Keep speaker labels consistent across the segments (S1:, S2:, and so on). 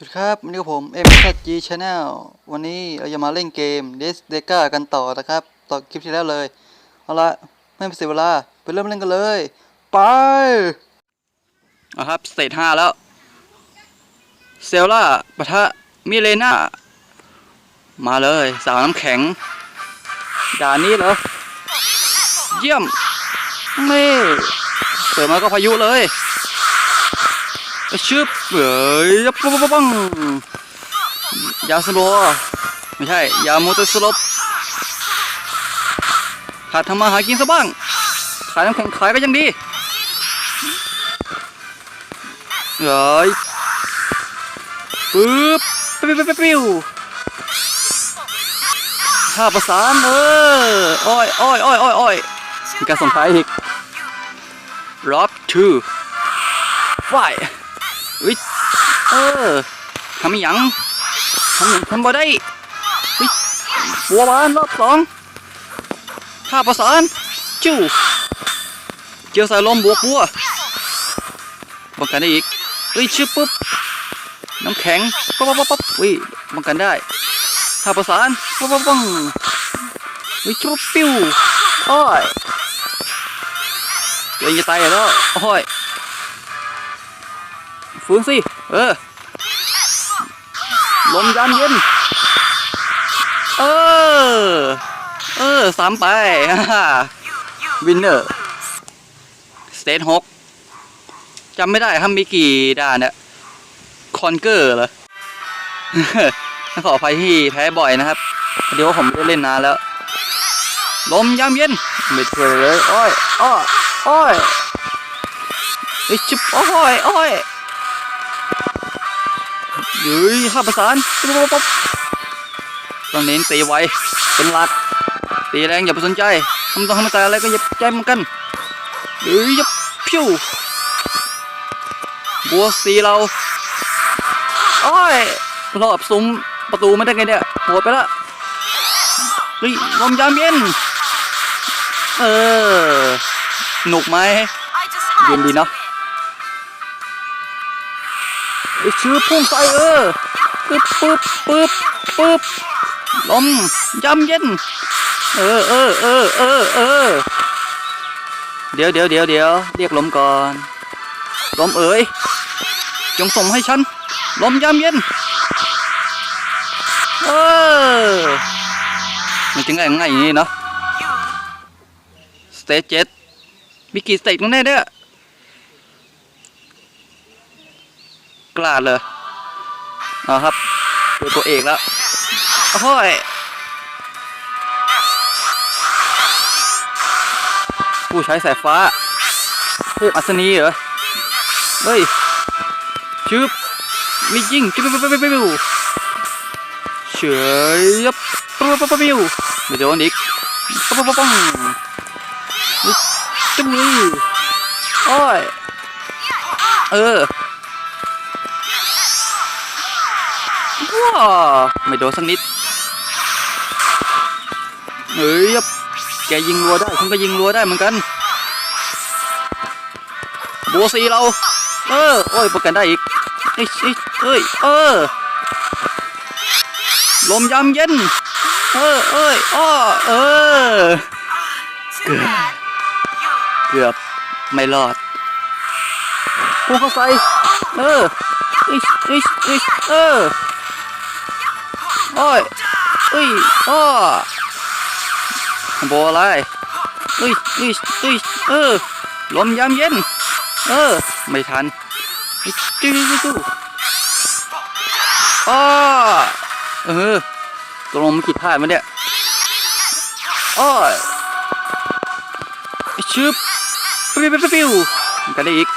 S1: สวัสดีครับวันนี้กับผม m g Channel วันนี้เราจะมาเล่นเกม d e s d e c a กันต่อนะครับ ต่อคลิปที่แล้วเลย เอาละไม่เป็นเสียเวลา ไปเริ่มเล่นกันเลย ไปเอาครับสเตจห้าแล้ว เซลล่าปะทะมิเลนามาเลย สาวน้ำแข็ง ด่านนี้เหรอ เยี่ยม นี่เปิดมาก็พายุเลย ชึบเอ้ยปังปังปังยาสโลว์ไม่ใช่ ยาโมเตอร์สลบหัดทำมาหากินซะบ้าง ขายน้ำแข็งขายก็ยังดีเอ้ยปึ๊บปิ๊บปิ๊บปิ๊บปิ๊วท่าประสานเอออ้อยอ้อยอ้อยอ้อยอ้อยมีการส่งท้ายอีก Rob two fight อุ้ยเออทำยังทำยังทำบ่ได้อุ้ยบัวบานรอบสองท่าประสานจิ้วเจียวสายลมบวกบัวป้องกันได้อีกเฮ้ยชื่อปุ๊บน้ำแข็งปั๊บปั๊บปั๊บอุ้ยป้องกันได้ท่าประสานปั๊บปั๊บปั๊บเฮ้ยชุบปิ้วอ้อยตัวเองจะตายแล้วอ้อย ฟื้นสิ เออ ลมยามเย็น เออ เออสามไปวินเนอร์ สเตทหกจำไม่ได้ครับมีกี่ด่านเนี่ยคอนเกอร์เหรอขออภัยที่แพ้บ่อยนะครับ เดี๋ยวาผมเล่นนานแล้ว ลมยามเย็น ไม่ช่วยเลย โอ้ยอ้ออ้อยไอ้ชิบโอ้ย โอ้ย เฮ้ยข้าประสานปุ๊บปุ๊บปุ๊บต้องเน้นตีไวเป็นหลักตีแรงอย่าไปสนใจทำต้องทำแต่อะไรก็อย่าใจมันกันเฮ้ยยับพิ้วบัวสีเราโอ้ยรอบซุ้มประตูไม่ได้ไงเนี่ยโหดไปละเฮ้ยลมยามเย็นเออหนุกไหม
S2: เย็
S1: เย็นดีเนาะ ชื่อพุ่งใส่เออปึ๊บปึ๊บปึ๊บปึ๊บลมยำเย็น เออเออเออเออเออเดี๋ยวเดี๋ยวเดี๋ยวเดี๋ยวเรียกลมก่อน ลมเอ๋ยจงส่งให้ฉัน ลมยำเย็น เออมันจึงไงง่ายอย่างนี้เนาะสเตจเจ็ดมีกี่สเตจกันแน่เนี่ย กล้าเลยเอาครับดูตัวเอกแล้วโอ้ยผู้ใช้สายฟ้า เทพอัศนีเหรอ เฮ้ยชึบมียิงจิ๊บปิ๊บปิ๊บปิ๊บปิ๊บเฉยยับปิ๊บปิ๊บปิ๊บปิ๊บไม่โดนอีกปั๊บปั๊บปั๊บจุ๊บนี่โอ้ย เออ ไม่โดนสักนิดเฮ้ยแกยิงรัวได้ฉันก็ยิงรัวได้เหมือนกันบัวสีเรา เออ โอ้ยประกันได้อีกเอ้ยเอ้ยเอ้ยเอลมยามเย็น เออเอ้ยอ้อเออ เกือบ เกือบ ไม่รอดพุ่งเข้าใส่เอออิชอิชอิชเออ โอ้ยเอ้ยอ้อโบอะไรเอ้ยเอ้ยเอ้ยเออลมยามเย็น เออ ไม่ทันจิ้จิ้จิ้อ้อเออตกลงมันกี่ท่าดมันเนี่ยอ้อยชึบปิ้วปิ้วปิ้วกันได้อีก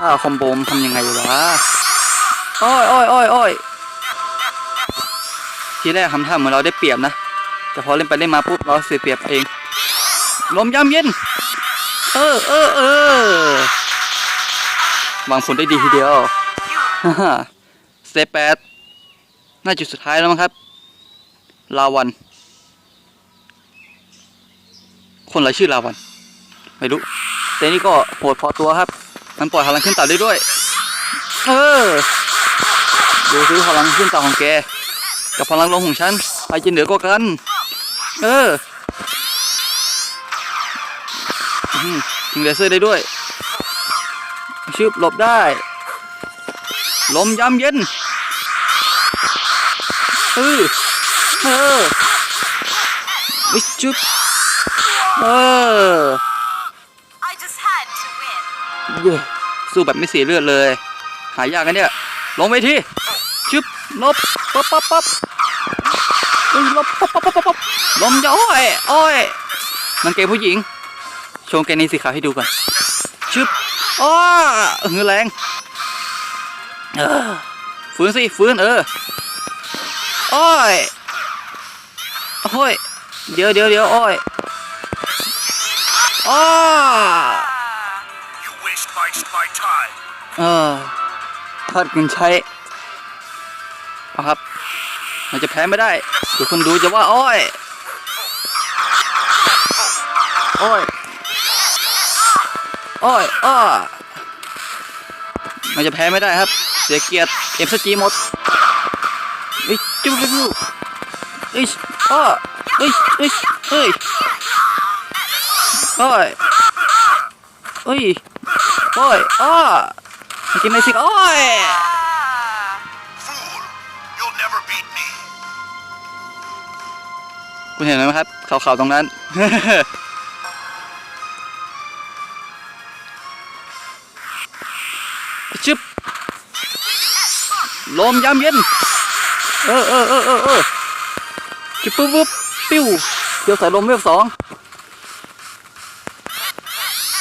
S1: ถ้าคอมโบมทำยังไงวะอ้อยอ้อยอ้อยอ้อย ทีแรกทำท่าเหมือนเราได้เปรียบนะ แต่พอเล่นไปเล่นมาปุ๊บเราเสียเปรียบเอง ลมยามเย็น เออเออเออวางผลได้ดีทีเดียวฮ่าฮ่าสเตปแปดน่าจุดสุดท้ายแล้วมั้งครับ ลาวัน คนอะไรชื่อลาวัน ไม่รู้ แต่นี่ก็โหดพอตัวครับ มันปล่อยพลังขึ้นต่ำได้ด้วย เออ ดูซิพลังขึ้นต่อของแก กับพลังลมของฉันใครจะเหนือกว่ากัน เอออื้อหือยิงเลเซอร์ได้ด้วยชึบหลบได้ ลมยามเย็นเออเออวิชึบเออ
S2: I just had to win.
S1: เย้สู้แบบไม่เสียเลือดเลย หายากกันเนี่ย ลงไปที่ชึบ ลบปั๊บปั๊บปั๊บเอ้ยลบปั๊บปั๊บปั๊บปั๊บปั๊บลมจะอ้อยอ้อยนังเกงผู้หญิง โชว์กางเกงในสีขาวให้ดูก่อนชึบอ้อเงือแรงเออฟื้นสิฟื้นเอออ้อยโอ้ยเดี๋ยวเดี๋ยวเดี๋ยวอ้อยอ้อ
S3: You waste my, my time.
S1: เออทอดเงินใช้ เอาครับมันจะแพ้ไม่ได้เดี๋ยวคนดูจะว่าอ้อยอ้อยอ้อยอ้อมันจะแพ้ไม่ได้ครับ เสียเกียรติเอ็มสจีหมดเฮ้ยจิ้วจิ้วจิ้วเฮ้ยอ้อเฮ้ยเฮ้ยเฮ้ยอ้อยเฮ้ยอ้อยอ้อกินไม่สิอ้อย คุณเห็นไหมครับขาวๆตรงนั้น ชึบลมยามเย็น เออเออเออเออเออชึบปุ๊บปุ๊บปิ้วเดี๋ยวใส่ลมเวฟสอง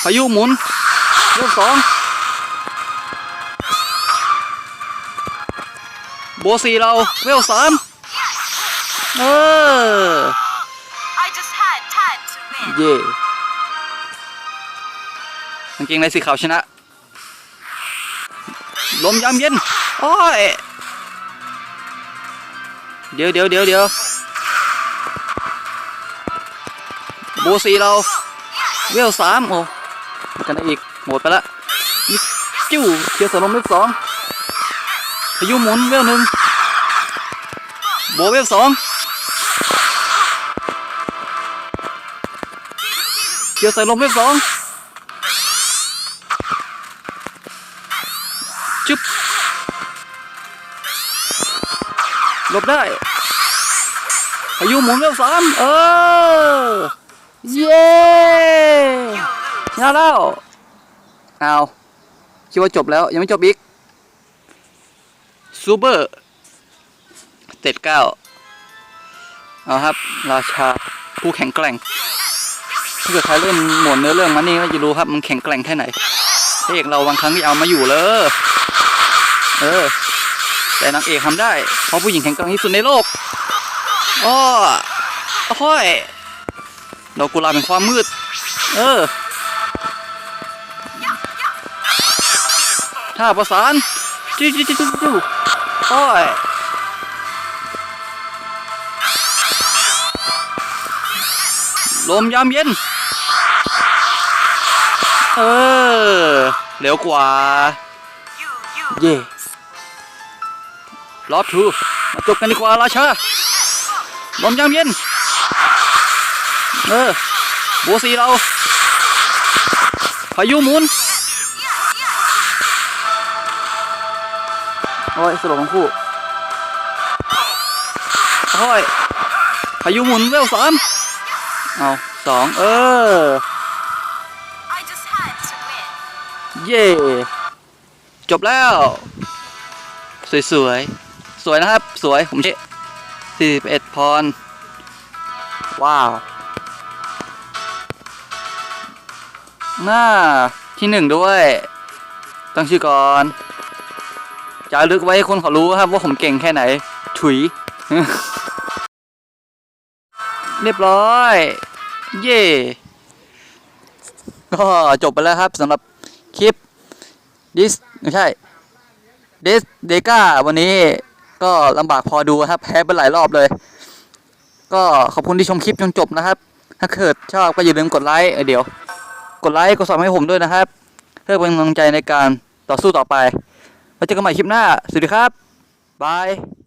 S1: พายุหมุนเวฟสองโบสีเราเวลสามเออ เย่กางเกงในสีขาวชนะ ลมยามเย็น โอ้ย เดี๋ยวเดี๋ยวเดี๋ยวเดี๋ยวโบสีเรา เวลสามโอ้กันได้อีก หมดไปละจิ้วเทียร์สลมเวลสองพายุหมุนเวลหนึ่งโบเวลสอง เทียร์ใส่ลมเวลสองจุ๊บหลบได้พายุหมุนเวลสามเออ เย้ชนะแล้วเอาคิดว่าจบแล้วยังไม่จบอีกซูเปอร์เจ็ดเก้าเอาครับ ราชาผู้แข็งแกร่ง ถ้าเกิดใครเล่นหมดเนื้อเรื่องมันนี่ก็จะรู้ครับ มันแข็งแกร่งแค่ไหนพระเอกเราบางครั้งที่เอามาอยู่เลยเออ แต่นางเอกทำได้ เพราะผู้หญิงแข็งแกร่งที่สุดในโลกอ้อโอ้ยดอกกุหลาบเป็นความมืด เออ ถ้าประสานจิ้วจิ้วจิ้วจิ้วอ้ยลมยามเย็น เออ เร็วกว่า เย่รอบทูมาจบกันดีกว่าราชาลมยามเย็น เออโบสีเรา พายุหมุน โอ้ยสลบทั้งคู่โอ้ยพายุหมุนเวลสามเอาสองเออ เย่จบแล้ว สวยสวยสวยนะครับ สวย ผมเชื่สี่สิบเอ็ดพร ว้าว หน้าที่หนึ่งด้วย ตั้งชื่อก่อนจะลึกไว้ให้คนเขารู้ครับว่าผมเก่งแค่ไหน ถุย เรียบร้อย เย่ก็จบไปแล้วครับสำหรับ ดิสไม่ใช่เดสเดก้าวันนี้ก็ลำบากพอดูครับแพ้ไปหลายรอบเลย ก็ขอบคุณที่ชมคลิปจนจบนะครับ ถ้าเกิดชอบก็อย่าลืมกดไลค์เเดี๋ยว กดไลค์กดซับให้ผมด้วยนะครับ เพื่อเป็นกำลังใจในการต่อสู้ต่อไปไว้เจอกันใหม่คลิปหน้า สวัสดีครับบาย